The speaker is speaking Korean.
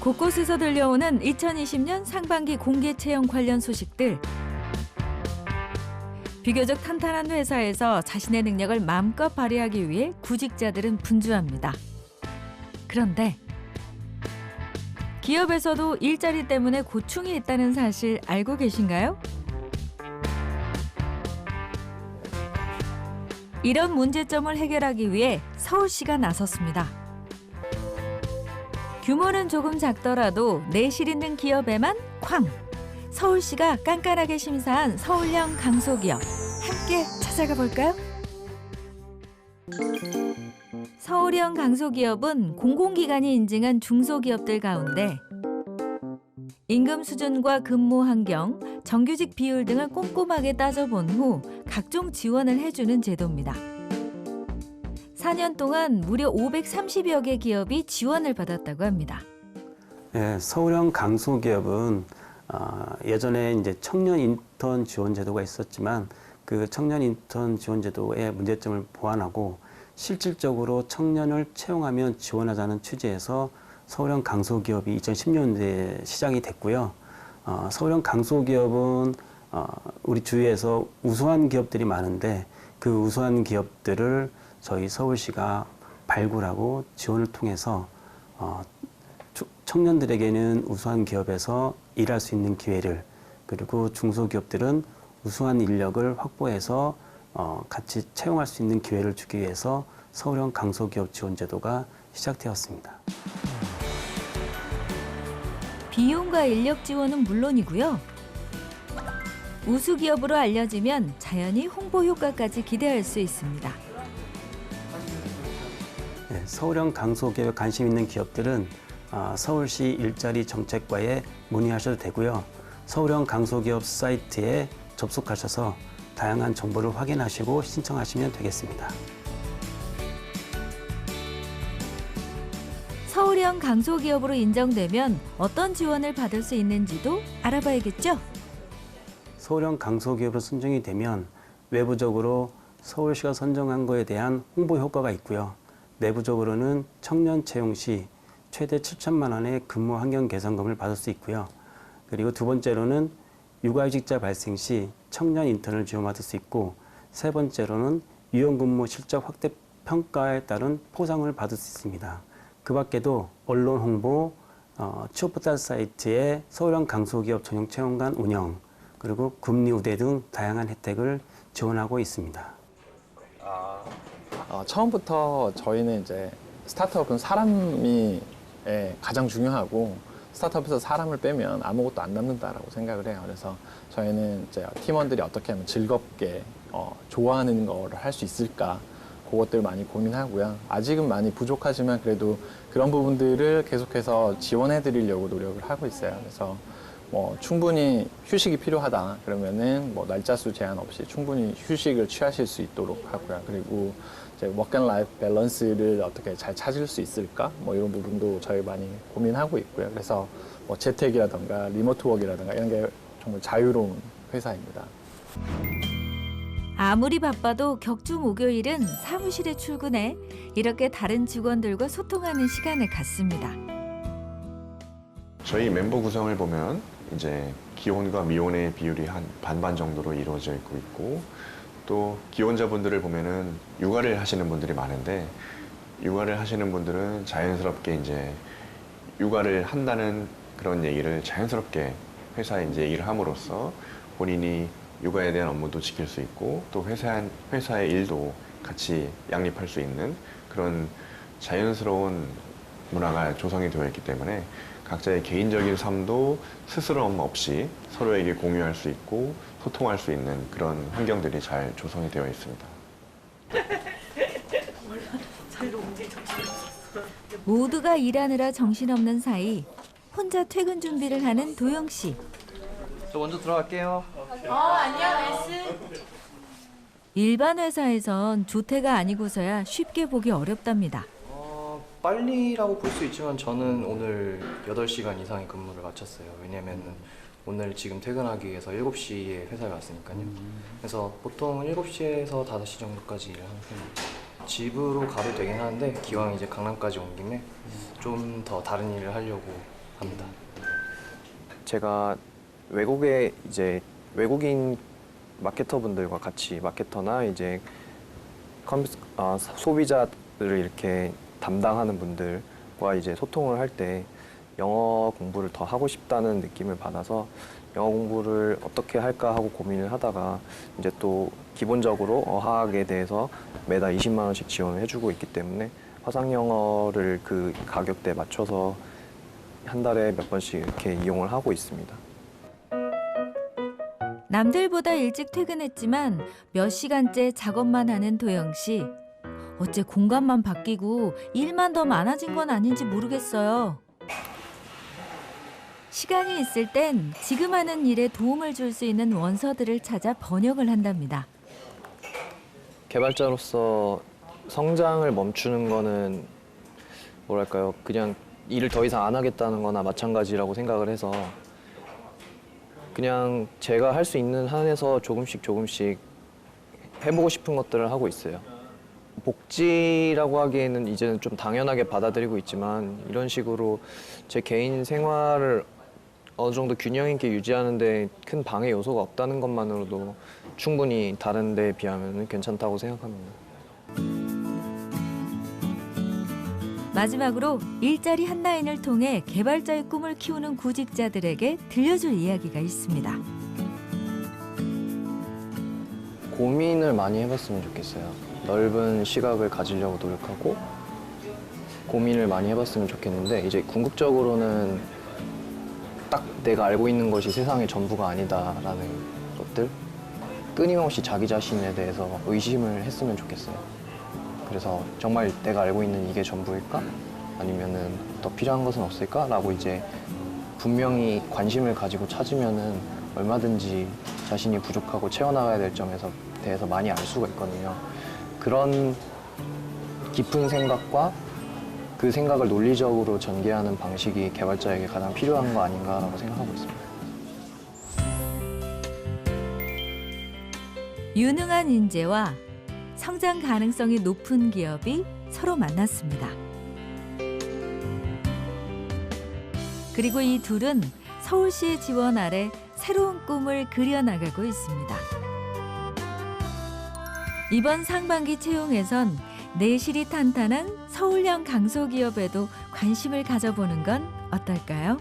곳곳에서 들려오는 2020년 상반기 공개 채용 관련 소식들. 비교적 탄탄한 회사에서 자신의 능력을 마음껏 발휘하기 위해 구직자들은 분주합니다. 그런데 기업에서도 일자리 때문에 고충이 있다는 사실 알고 계신가요? 이런 문제점을 해결하기 위해 서울시가 나섰습니다. 규모는 조금 작더라도 내실 있는 기업에만 쾅! 서울시가 깐깐하게 심사한 서울형 강소기업 함께 찾아가 볼까요? 서울형 강소기업은 공공기관이 인증한 중소기업들 가운데 임금 수준과 근무 환경, 정규직 비율 등을 꼼꼼하게 따져본 후 각종 지원을 해주는 제도입니다. 4년 동안 무려 530여 개 기업이 지원을 받았다고 합니다. 예, 서울형 강소기업은 어, 예전에 이제 청년 인턴 지원 제도가 있었지만 그 청년 인턴 지원 제도의 문제점을 보완하고 실질적으로 청년을 채용하면 지원하자는 취지에서 서울형 강소기업이 2010년대에 시작이 됐고요. 어, 서울형 강소기업은 어, 우리 주위에서 우수한 기업들이 많은데 그 우수한 기업들을 저희 서울시가 발굴하고 지원을 통해서 어, 초- 청년들에게는 우수한 기업에서 일할 수 있는 기회를 그리고 중소기업들은 우수한 인력을 확보해서 어, 같이 채용할 수 있는 기회를 주기 위해서 서울형 강소기업 지원 제도가 시작되었습니다. 비용과 인력 지원은 물론이고요. 우수 기업으로 알려지면 자연히 홍보 효과까지 기대할 수 있습니다. 네, 서울형 강소기업에 관심 있는 기업들은 아, 서울시 일자리 정책과에 문의하셔도 되고요. 서울형 강소기업 사이트에 접속하셔서 다양한 정보를 확인하시고 신청하시면 되겠습니다. 서울형 강소기업으로 인정되면 어떤 지원을 받을 수 있는지도 알아봐야겠죠? 서울형 강소기업으로 선정이 되면 외부적으로 서울시가 선정한 거에 대한 홍보 효과가 있고요. 내부적으로는 청년 채용 시 최대 7천만 원의 근무 환경 개선금을 받을 수 있고요. 그리고 두 번째로는 육아휴직자 발생 시 청년 인턴을 지원받을 수 있고 세 번째로는 유연근무 실적 확대 평가에 따른 포상을 받을 수 있습니다. 그 밖에도 언론 홍보, 어, 취업포털 사이트의 서울형 강소기업 전용 채용관 운영, 그리고 금리 우대 등 다양한 혜택을 지원하고 있습니다. 어, 처음부터 저희는 이제 스타트업은 사람이 예, 가장 중요하고 스타트업에서 사람을 빼면 아무것도 안 남는다라고 생각을 해요. 그래서 저희는 이제 팀원들이 어떻게 하면 즐겁게 어, 좋아하는 거를 할 수 있을까 그것들 많이 고민하고요. 아직은 많이 부족하지만 그래도 그런 부분들을 계속해서 지원해 드리려고 노력을 하고 있어요. 그래서 뭐 충분히 휴식이 필요하다 그러면은 뭐 날짜 수 제한 없이 충분히 휴식을 취하실 수 있도록 하고요. 그리고 이제 워크 앤 라이프 밸런스를 어떻게 잘 찾을 수 있을까? 뭐 이런 부분도 저희 많이 고민하고 있고요. 그래서 뭐 재택이라든가 리모트 워크라든가 이런 게 정말 자유로운 회사입니다. 아무리 바빠도 격주 목요일은 사무실에 출근해 이렇게 다른 직원들과 소통하는 시간을 갖습니다. 저희 멤버 구성을 보면 이제 기혼과 미혼의 비율이 한 반반 정도로 이루어져 있고 있고 또 기혼자분들을 보면은 육아를 하시는 분들이 많은데 육아를 하시는 분들은 자연스럽게 이제 육아를 한다는 그런 얘기를 자연스럽게 회사에 이제 얘기를 함으로써 본인이 육아에 대한 업무도 지킬 수 있고 또 회사 회사의 일도 같이 양립할 수 있는 그런 자연스러운 문화가 조성이 되어 있기 때문에 각자의 개인적인 삶도 스스럼 없이 서로에게 공유할 수 있고 소통할 수 있는 그런 환경들이 잘 조성이 되어 있습니다. 모두가 일하느라 정신없는 사이 혼자 퇴근 준비를 하는 도영 씨. 저 먼저 들어갈게요. 일반 회사에선 조퇴가 아니고서야 쉽게 보기 어렵답니다. 어, 빨리라고 볼 수 있지만 저는 오늘 8시간 이상의 근무를 마쳤어요. 왜냐면은 오늘 지금 퇴근하기 위해서 7시에 회사에 왔으니까요. 그래서 보통 7시에서 5시 정도까지 일을 하는 편입니다. 집으로 가도 되긴 하는데 기왕 이제 강남까지 온 김에 좀 더 다른 일을 하려고 합니다. 제가 외국에 이제 외국인 마케터분들과 같이 마케터나 이제 컴, 어, 소비자들을 이렇게 담당하는 분들과 이제 소통을 할 때 영어 공부를 더 하고 싶다는 느낌을 받아서 영어 공부를 어떻게 할까 하고 고민을 하다가 이제 또 기본적으로 어학에 대해서 매달 20만 원씩 지원을 해주고 있기 때문에 화상 영어를 그 가격대에 맞춰서 한 달에 몇 번씩 이렇게 이용을 하고 있습니다. 남들보다 일찍 퇴근했지만 몇 시간째 작업만 하는 도영 씨. 어째 공간만 바뀌고 일만 더 많아진 건 아닌지 모르겠어요. 시간이 있을 땐 지금 하는 일에 도움을 줄 수 있는 원서들을 찾아 번역을 한답니다. 개발자로서 성장을 멈추는 거는 뭐랄까요 그냥 일을 더 이상 안 하겠다는 거나 마찬가지라고 생각을 해서 그냥 제가 할 수 있는 한에서 조금씩 조금씩 해보고 싶은 것들을 하고 있어요. 복지라고 하기에는 이제는 좀 당연하게 받아들이고 있지만 이런 식으로 제 개인 생활을 어느 정도 균형 있게 유지하는 데 큰 방해 요소가 없다는 것만으로도 충분히 다른 데에 비하면 괜찮다고 생각합니다. 마지막으로 일자리 한 라인을 통해 개발자의 꿈을 키우는 구직자들에게 들려줄 이야기가 있습니다. 고민을 많이 해봤으면 좋겠어요. 넓은 시각을 가지려고 노력하고 고민을 많이 해봤으면 좋겠는데 이제 궁극적으로는 딱 내가 알고 있는 것이 세상의 전부가 아니다라는 것들 끊임없이 자기 자신에 대해서 의심을 했으면 좋겠어요. 그래서 정말 내가 알고 있는 이게 전부일까? 아니면은 더 필요한 것은 없을까?라고 이제 분명히 관심을 가지고 찾으면은 얼마든지 자신이 부족하고 채워나가야 될 점에서 대해서 많이 알 수가 있거든요. 그런 깊은 생각과 그 생각을 논리적으로 전개하는 방식이 개발자에게 가장 필요한 거 아닌가라고 생각하고 있습니다. 유능한 인재와 성장 가능성이 높은 기업이 서로 만났습니다. 그리고 이 둘은 서울시의 지원 아래 새로운 꿈을 그려나가고 있습니다. 이번 상반기 채용에선 내실이 탄탄한 서울형 강소기업에도 관심을 가져보는 건 어떨까요?